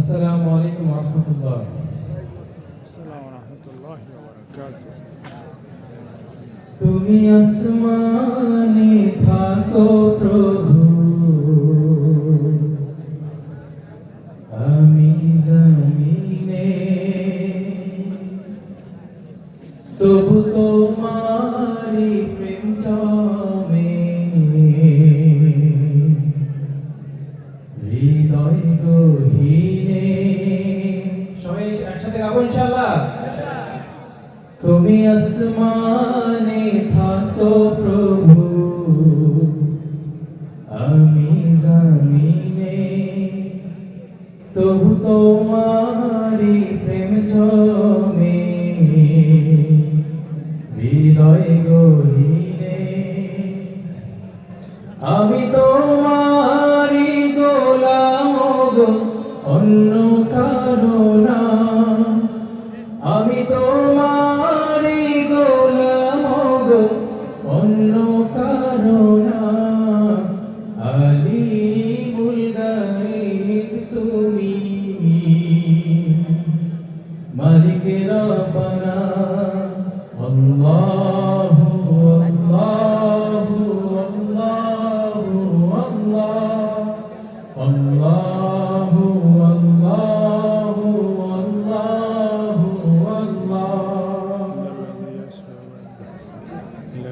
আসসালামু আলাইকুম ওয়া রাহমাতুল্লাহ। আসসালামু ওয়া রাহমাতুল্লাহি ওয়া তুমি আসমানে থাকো প্রভু। আমি জমিনে। তবু তোমারি প্রেম চল হৃদয় গহীনে সবাই একসাথে গাবো ইনশাআল্লাহ। তুমি আসমানে থাকো প্রভু আমি জামিনে। তবু তোমারি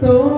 তোমারি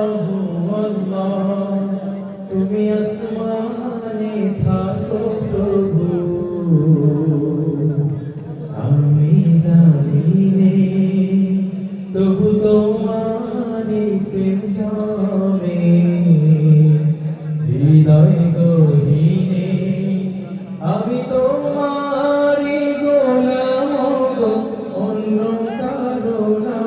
গহিনে আমি তোমারি গোলাম অন্য কারণা